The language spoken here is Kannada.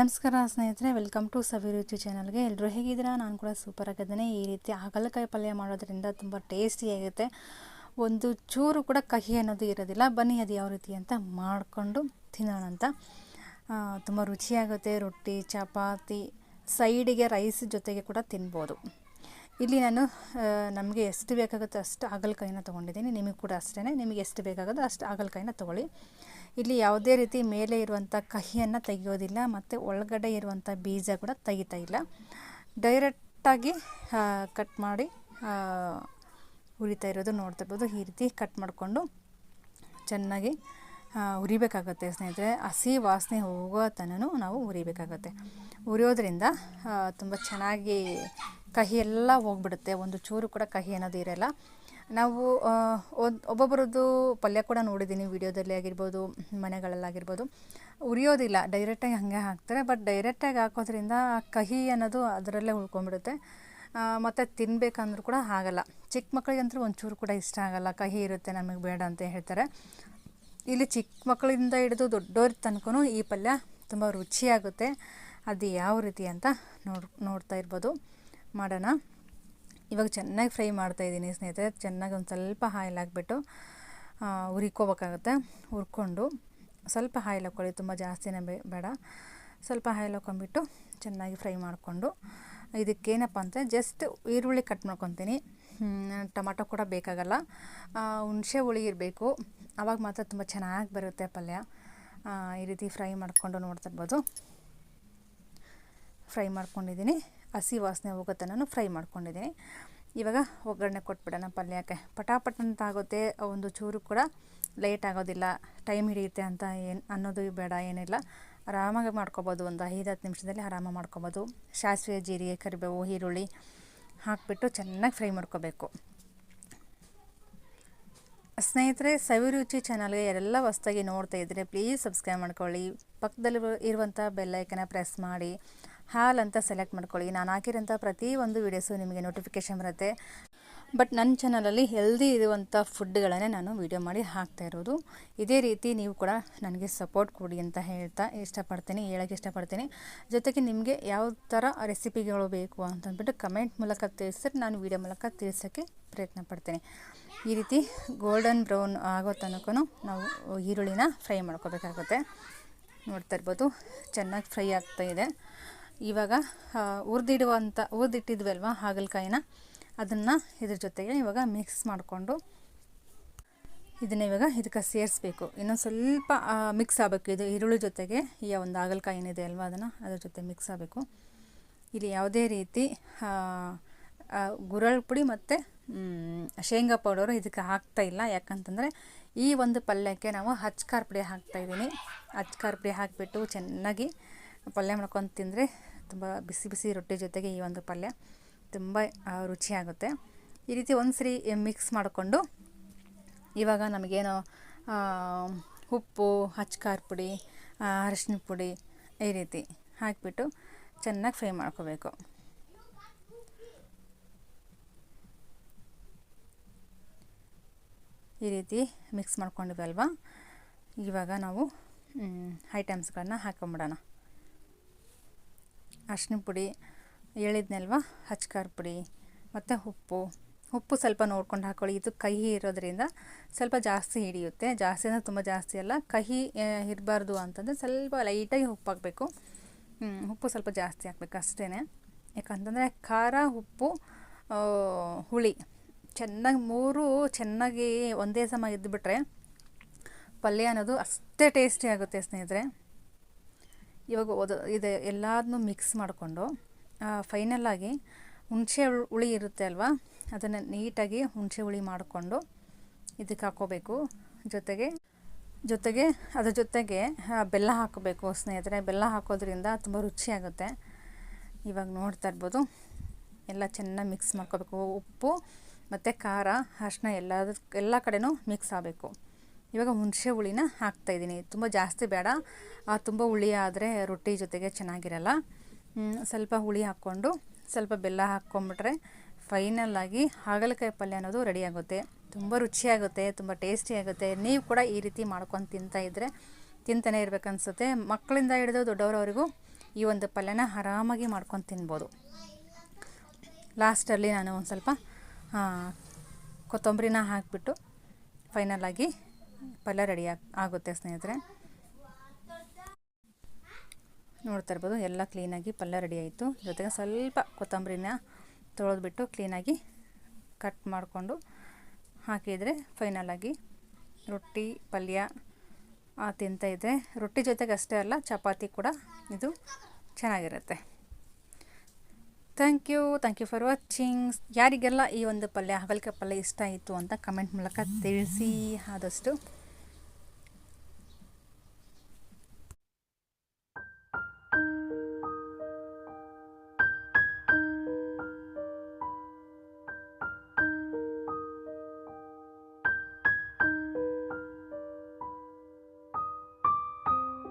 ನಮಸ್ಕಾರ ಸ್ನೇಹಿತರೆ ವೆಲ್ಕಮ್ ಟು ಸವಿರುಚಿ ಚಾನಲ್ಗೆ ಎಲ್ಲರೂ ಹೇಗಿದ್ದೀರಾ? ನಾನು ಕೂಡ ಸೂಪರ್ ಆಗಿದ್ದೇನೆ. ಈ ರೀತಿ ಹಾಗಲಕಾಯಿ ಪಲ್ಯ ಮಾಡೋದ್ರಿಂದ ತುಂಬ ಟೇಸ್ಟಿಯಾಗುತ್ತೆ ಒಂದು ಚೂರು ಕೂಡ ಕಹಿ ಅನ್ನೋದು ಇರೋದಿಲ್ಲ. ಬನ್ನಿ, ಅದು ಯಾವ ರೀತಿ ಅಂತ ಮಾಡಿಕೊಂಡು ತಿನ್ನೋಣ ಅಂತ. ತುಂಬ ರುಚಿಯಾಗುತ್ತೆ. ರೊಟ್ಟಿ, ಚಪಾತಿ ಸೈಡಿಗೆ ರೈಸ್ ಜೊತೆಗೆ ಕೂಡ ತಿನ್ಬೋದು. ಇಲ್ಲಿ ನಾನು ನಮಗೆ ಎಷ್ಟು ಬೇಕಾಗುತ್ತೋ ಅಷ್ಟು ಹಾಗಲಕಾಯಿನ ತೊಗೊಂಡಿದ್ದೀನಿ. ನಿಮಗೆ ಕೂಡ ಅಷ್ಟೇ ನಿಮಗೆ ಎಷ್ಟು ಬೇಕಾಗುತ್ತೋ ಅಷ್ಟು ಹಾಗಲಕಾಯಿನ ತೊಗೊಳ್ಳಿ. ಇಲ್ಲಿ ಯಾವುದೇ ರೀತಿ ಮೇಲೆ ಇರುವಂಥ ಕಹಿಯನ್ನು ತೆಗೆಯೋದಿಲ್ಲ ಮತ್ತು ಒಳಗಡೆ ಇರುವಂಥ ಬೀಜ ಕೂಡ ತೆಗಿತಾ ಇಲ್ಲ. ಡೈರೆಕ್ಟಾಗಿ ಕಟ್ ಮಾಡಿ ಹುರಿತಾ ಇರೋದು ನೋಡ್ತಾ ಇರ್ಬೋದು ಈ ರೀತಿ ಕಟ್ ಮಾಡಿಕೊಂಡು ಚೆನ್ನಾಗಿ ಉರಿಬೇಕಾಗತ್ತೆ ಸ್ನೇಹಿತರೆ. ಹಸಿ ವಾಸನೆ ಹೋಗೋ ತನೂ ನಾವು ಉರಿಬೇಕಾಗತ್ತೆ ಉರಿಯೋದ್ರಿಂದ ತುಂಬ ಚೆನ್ನಾಗಿ ಕಹಿ ಎಲ್ಲ ಹೋಗ್ಬಿಡುತ್ತೆ. ಒಂದು ಚೂರು ಕೂಡ ಕಹಿ ಅನ್ನೋದು ಇರೋಲ್ಲ. ನಾವು ಒಬ್ಬೊಬ್ಬರದ್ದು ಪಲ್ಯ ಕೂಡ ನೋಡಿದ್ದೀನಿ, ವಿಡಿಯೋದಲ್ಲಿ ಆಗಿರ್ಬೋದು, ಮನೆಗಳಲ್ಲಾಗಿರ್ಬೋದು. ಉರಿಯೋದಿಲ್ಲ ಡೈರೆಕ್ಟಾಗಿ ಹಾಗೆ ಹಾಕ್ತಾರೆ ಬಟ್ ಡೈರೆಕ್ಟಾಗಿ ಹಾಕೋದ್ರಿಂದ ಕಹಿ ಅನ್ನೋದು ಅದರಲ್ಲೇ ಉಳ್ಕೊಂಡ್ಬಿಡುತ್ತೆ. ಮತ್ತು ತಿನ್ನಬೇಕಂದ್ರೂ ಕೂಡ ಆಗಲ್ಲ. ಚಿಕ್ಕ ಮಕ್ಕಳಿಗಂತೂ ಒಂಚೂರು ಕೂಡ ಇಷ್ಟ ಆಗಲ್ಲ, ಕಹಿ ಇರುತ್ತೆ, ನಮಗೆ ಬೇಡ ಅಂತ ಹೇಳ್ತಾರೆ. ಇಲ್ಲಿ ಚಿಕ್ಕ ಮಕ್ಕಳಿಂದ ಹಿಡಿದು ದೊಡ್ಡವ್ರ ತನಕ ಈ ಪಲ್ಯ ತುಂಬ ರುಚಿಯಾಗುತ್ತೆ. ಅದು ಯಾವ ರೀತಿ ಅಂತ ನೋಡ್, ನೋಡ್ತಾ ಇರ್ಬೋದು. ಮಾಡೋಣ. ಇವಾಗ ಚೆನ್ನಾಗಿ ಫ್ರೈ ಮಾಡ್ತಾ ಇದ್ದೀನಿ ಸ್ನೇಹಿತರೆ, ಚೆನ್ನಾಗಿ ಒಂದು ಸ್ವಲ್ಪ ಹಾಯಿಲ್ ಹಾಕ್ಬಿಟ್ಟು ಹುರಿಕೋಬೇಕಾಗುತ್ತೆ. ಹುರ್ಕೊಂಡು ಸ್ವಲ್ಪ ಹಾಯಿಲ್ ಹಾಕ್ಕೊಳ್ಳಿ, ತುಂಬ ಜಾಸ್ತಿನೇ ಬೇಡ. ಸ್ವಲ್ಪ ಹಾಯಿಲ್ ಹಾಕ್ಕೊಂಬಿಟ್ಟು ಚೆನ್ನಾಗಿ ಫ್ರೈ ಮಾಡಿಕೊಂಡು, ಇದಕ್ಕೇನಪ್ಪ ಅಂದರೆ ಜಸ್ಟ್ ಈರುಳ್ಳಿ ಕಟ್ ಮಾಡ್ಕೊತೀನಿ. ಟೊಮಾಟೊ ಕೂಡ ಬೇಕಾಗಲ್ಲ. ಹುಣಸೆ ಹುಳಿ ಇರಬೇಕು. ಆವಾಗ ಮಾತ್ರ ತುಂಬ ಚೆನ್ನಾಗಿ ಬರುತ್ತೆ ಪಲ್ಯ. ಈ ರೀತಿ ಫ್ರೈ ಮಾಡಿಕೊಂಡು ನೋಡ್ತಾ ಇರ್ಬೋದು. ಫ್ರೈ ಮಾಡ್ಕೊಂಡಿದ್ದೀನಿ. ಹಸಿ ವಾಸನೆ ಹೋಗುತ್ತೆ ನಾನು ಫ್ರೈ ಮಾಡ್ಕೊಂಡಿದ್ದೀನಿ. ಇವಾಗ ಒಗ್ಗರಣೆ ಕೊಟ್ಬಿಡೋಣ ಪಲ್ಯಕ್ಕೆ. ಪಟಾಪಟ್ ಅಂತ ಆಗುತ್ತೆ ಒಂದು ಚೂರು ಕೂಡ ಲೇಟ್ ಆಗೋದಿಲ್ಲ ಟೈಮ್ ಹಿಡಿಯುತ್ತೆ ಅಂತ ಏನು ಅನ್ನೋದು ಬೇಡ, ಏನಿಲ್ಲ. ಆರಾಮಾಗಿ ಮಾಡ್ಕೊಬೋದು, ಒಂದು ಐದು ಹತ್ತು ನಿಮಿಷದಲ್ಲಿ ಆರಾಮಾಗಿ ಮಾಡ್ಕೊಬೋದು. ಸಾಸಿವೆ, ಜೀರಿಗೆ, ಕರಿಬೇವು, ಈರುಳ್ಳಿ ಹಾಕಿಬಿಟ್ಟು ಚೆನ್ನಾಗಿ ಫ್ರೈ ಮಾಡ್ಕೋಬೇಕು. ಸ್ನೇಹಿತರೆ ಸವಿರುಚಿ ಚಾನಲ್ಗೆ ಎಲ್ಲ ಹೊಸ್ದಾಗಿ ನೋಡ್ತಾ ಇದ್ದರೆ ಪ್ಲೀಸ್ ಸಬ್ಸ್ಕ್ರೈಬ್ ಮಾಡ್ಕೊಳ್ಳಿ. ಪಕ್ಕದಲ್ಲಿ ಇರುವಂಥ ಬೆಲ್ಲೈಕನ್ನ ಪ್ರೆಸ್ ಮಾಡಿ. ಹಾಲ್ ಅಂತ ಸೆಲೆಕ್ಟ್ ಮಾಡ್ಕೊಳ್ಳಿ. ನಾನು ಹಾಕಿರೋಂಥ ಪ್ರತಿ ಒಂದು ವೀಡಿಯೋಸು ನಿಮಗೆ ನೋಟಿಫಿಕೇಷನ್ ಬರುತ್ತೆ. ಬಟ್ ನನ್ನ ಚಾನಲಲ್ಲಿ ಹೆಲ್ದಿ ಇರುವಂಥ ಫುಡ್ಗಳನ್ನೇ ನಾನು ವೀಡಿಯೋ ಮಾಡಿ ಹಾಕ್ತಾ ಇರೋದು. ಇದೇ ರೀತಿ ನೀವು ಕೂಡ ನನಗೆ ಸಪೋರ್ಟ್ ಕೊಡಿ ಅಂತ ಹೇಳ್ತಾ ಇಷ್ಟಪಡ್ತೀನಿ, ಹೇಳೋಕ್ಕೆ ಇಷ್ಟಪಡ್ತೀನಿ. ಜೊತೆಗೆ ನಿಮಗೆ ಯಾವ ಥರ ರೆಸಿಪಿಗಳು ಬೇಕು ಅಂತಂದ್ಬಿಟ್ಟು ಕಮೆಂಟ್ ಮೂಲಕ ತಿಳಿಸಿದ್ರೆ ನಾನು ವೀಡಿಯೋ ಮೂಲಕ ತಿಳಿಸೋಕ್ಕೆ ಪ್ರಯತ್ನ ಪಡ್ತೀನಿ. ಈ ರೀತಿ ಗೋಲ್ಡನ್ ಬ್ರೌನ್ ಆಗೋ ತನಕ ನಾವು ಈರುಳ್ಳಿನ ಫ್ರೈ ಮಾಡ್ಕೋಬೇಕಾಗುತ್ತೆ. ನೋಡ್ತಾ ಇರ್ಬೋದು, ಚೆನ್ನಾಗಿ ಫ್ರೈ ಆಗ್ತಾಯಿದೆ ಇವಾಗ ಹುರಿದಿಡುವಂಥ ಹುರಿದಿಟ್ಟಿದ್ವಲ್ವ ಹಾಗಲಕಾಯಿನ? ಅದನ್ನು ಇದ್ರ ಜೊತೆಗೆ ಇವಾಗ ಮಿಕ್ಸ್ ಮಾಡಿಕೊಂಡು ಇದನ್ನ ಇವಾಗ ಇದಕ್ಕೆ ಸೇರಿಸ್ಬೇಕು. ಇನ್ನೊಂದು ಸ್ವಲ್ಪ ಮಿಕ್ಸ್ ಆಗಬೇಕು. ಇದು ಈರುಳ್ಳಿ ಜೊತೆಗೆ ಈ ಒಂದು ಹಾಗಲಕಾಯಿ ಏನಿದೆ ಅಲ್ವಾ ಅದನ್ನು? ಅದ್ರ ಜೊತೆ ಮಿಕ್ಸ್ ಆಗಬೇಕು. ಇಲ್ಲಿ ಯಾವುದೇ ರೀತಿ ಗುರಳ್ ಪುಡಿ ಮತ್ತು ಶೇಂಗಾ ಪೌಡರು ಇದಕ್ಕೆ ಹಾಕ್ತಾ ಇಲ್ಲ. ಯಾಕಂತಂದರೆ ಈ ಒಂದು ಪಲ್ಯಕ್ಕೆ ನಾವು ಹಚ್ಕಾರ್ ಪುಡಿ ಹಾಕ್ತಾಯಿದ್ದೀನಿ ಹಚ್ಕಾರ್ ಪುಡಿ ಹಾಕಿಬಿಟ್ಟು ಚೆನ್ನಾಗಿ ಪಲ್ಯ ಮಾಡ್ಕೊಂಡು ತಿಂದರೆ ತುಂಬ ಬಿಸಿ ಬಿಸಿ ರೊಟ್ಟಿ ಜೊತೆಗೆ ಈ ಒಂದು ಪಲ್ಯ ತುಂಬ ರುಚಿಯಾಗುತ್ತೆ. ಈ ರೀತಿ ಒಂದು ಸರಿ ಮಿಕ್ಸ್ ಮಾಡಿಕೊಂಡು ಇವಾಗ ನಮಗೇನು ಉಪ್ಪು ಹಚ್ಕಾರ ಪುಡಿ ಅರಶಿನ ಪುಡಿ ಈ ರೀತಿ ಹಾಕಿಬಿಟ್ಟು ಚೆನ್ನಾಗಿ ಫ್ರೈ ಮಾಡ್ಕೋಬೇಕು. ಈ ರೀತಿ ಮಿಕ್ಸ್ ಮಾಡ್ಕೊಂಡಿವಲ್ವ ಇವಾಗ ನಾವು ಐಟಮ್ಸ್ಗಳನ್ನ ಹಾಕೊಂಬಿಡೋಣ. ಅರ್ಶಿನ ಪುಡಿ ಹೇಳಿದ್ನಲ್ವ ಹಚ್ಕಾರ ಪುಡಿ, ಮತ್ತು ಉಪ್ಪು. ಉಪ್ಪು ಸ್ವಲ್ಪ ನೋಡ್ಕೊಂಡು ಹಾಕ್ಕೊಳ್ಳಿ ಇದು ಕಹಿ ಇರೋದ್ರಿಂದ ಸ್ವಲ್ಪ ಜಾಸ್ತಿ ಹಿಡಿಯುತ್ತೆ. ಜಾಸ್ತಿ ಅಂದರೆ ತುಂಬ ಜಾಸ್ತಿ ಅಲ್ಲ. ಕಹಿ ಇರಬಾರ್ದು ಅಂತಂದರೆ ಸ್ವಲ್ಪ ಲೈಟಾಗಿ ಉಪ್ಪು ಹಾಕಬೇಕು. ಉಪ್ಪು ಸ್ವಲ್ಪ ಜಾಸ್ತಿ ಹಾಕ್ಬೇಕು ಅಷ್ಟೇ ಯಾಕಂತಂದರೆ ಖಾರ, ಉಪ್ಪು ಹುಳಿ ಚೆನ್ನಾಗಿ ಮೂರು ಚೆನ್ನಾಗಿ ಒಂದೇ ಸಮ ಇದ್ದುಬಿಟ್ರೆ ಪಲ್ಯ ಅನ್ನೋದು ಅಷ್ಟೇ ಟೇಸ್ಟಿ ಆಗುತ್ತೆ ಸ್ನೇಹಿತರೆ. ಇವಾಗ ಓದೋ, ಇದು ಎಲ್ಲದನ್ನು ಮಿಕ್ಸ್ ಮಾಡಿಕೊಂಡು ಫೈನಲ್ಲಾಗಿ ಹುಣಸೆ ಹುಳಿ ಇರುತ್ತೆ ಅಲ್ವಾ? ಅದನ್ನು ನೀಟಾಗಿ ಹುಣಸೆ ಹುಳಿ ಮಾಡಿಕೊಂಡು ಇದಕ್ಕೆ ಹಾಕ್ಕೋಬೇಕು. ಜೊತೆಗೆ ಜೊತೆಗೆ ಅದ್ರ ಜೊತೆಗೆ ಬೆಲ್ಲ ಹಾಕಬೇಕು ಸ್ನೇಹಿತರೆ. ಬೆಲ್ಲ ಹಾಕೋದ್ರಿಂದ ತುಂಬ ರುಚಿಯಾಗುತ್ತೆ ಇವಾಗ ನೋಡ್ತಾ ಇರ್ಬೋದು. ಎಲ್ಲ ಚೆನ್ನಾಗಿ ಮಿಕ್ಸ್ ಮಾಡ್ಕೋಬೇಕು. ಉಪ್ಪು ಮತ್ತು ಖಾರ ಅರ್ಶಿನ ಎಲ್ಲದಕ್ಕೆ ಎಲ್ಲ ಕಡೆನೂ ಮಿಕ್ಸ್ ಆಗಬೇಕು. ಇವಾಗ ಹುಣಸೆ ಹುಳಿನ ಹಾಕ್ತಾಯಿದ್ದೀನಿ ತುಂಬ ಜಾಸ್ತಿ ಬೇಡ. ತುಂಬ ಹುಳಿ ಆದರೆ ರೊಟ್ಟಿ ಜೊತೆಗೆ ಚೆನ್ನಾಗಿರಲ್ಲ. ಸ್ವಲ್ಪ ಹುಳಿ ಹಾಕ್ಕೊಂಡು ಸ್ವಲ್ಪ ಬೆಲ್ಲ ಹಾಕ್ಕೊಂಬಿಟ್ರೆ ಫೈನಲ್ಲಾಗಿ ಹಾಗಲಕಾಯಿ ಪಲ್ಯ ಅನ್ನೋದು ರೆಡಿಯಾಗುತ್ತೆ ತುಂಬ ರುಚಿಯಾಗುತ್ತೆ, ತುಂಬ ಟೇಸ್ಟಿಯಾಗುತ್ತೆ ನೀವು ಕೂಡ ಈ ರೀತಿ ಮಾಡ್ಕೊಂಡು ತಿಂತಾ ಇದ್ದರೆ ತಿಂತಾನೆ ಇರಬೇಕನ್ಸುತ್ತೆ ಮಕ್ಕಳಿಂದ ಹಿಡಿದು ದೊಡ್ಡವರವರೆಗೂ ಈ ಒಂದು ಪಲ್ಯನ ಆರಾಮಾಗಿ ಮಾಡ್ಕೊಂಡು ತಿನ್ಬೋದು. ಲಾಸ್ಟಲ್ಲಿ ನಾನು ಒಂದು ಸ್ವಲ್ಪ ಕೊತ್ತಂಬರಿನ ಹಾಕಿಬಿಟ್ಟು ಫೈನಲಾಗಿ ಪಲ್ಯ ರೆಡಿ ಆಗುತ್ತೆ ಸ್ನೇಹಿತರೆ. ನೋಡ್ತಾ ಇರ್ಬೋದು ಎಲ್ಲ ಕ್ಲೀನಾಗಿ ಪಲ್ಯ ರೆಡಿ ಆಯಿತು. ಜೊತೆಗೆ ಸ್ವಲ್ಪ ಕೊತ್ತಂಬರಿನ ತೊಳೆದ್ಬಿಟ್ಟು ಕ್ಲೀನಾಗಿ ಕಟ್ ಮಾಡಿಕೊಂಡು ಹಾಕಿದರೆ ಫೈನಲಾಗಿ ರೊಟ್ಟಿ ಪಲ್ಯ ಆ, ತಿಂತಾ ಇದ್ದರೆ ರೊಟ್ಟಿ ಜೊತೆಗೆ ಅಷ್ಟೇ ಅಲ್ಲ ಚಪಾತಿ ಕೂಡ ಇದು ಚೆನ್ನಾಗಿರುತ್ತೆ. Thank you thank you for watching ಯಾರಿಗೆಲ್ಲ ಈ ಒಂದು ಪಲ್ಯ ಹಾಗಲಕಾಯಿ ಪಲ್ಯ ಇಷ್ಟ ಆಯಿತು ಅಂತ ಕಮೆಂಟ್ ಮೂಲಕ ತಿಳಿಸಿ. ಆದಷ್ಟು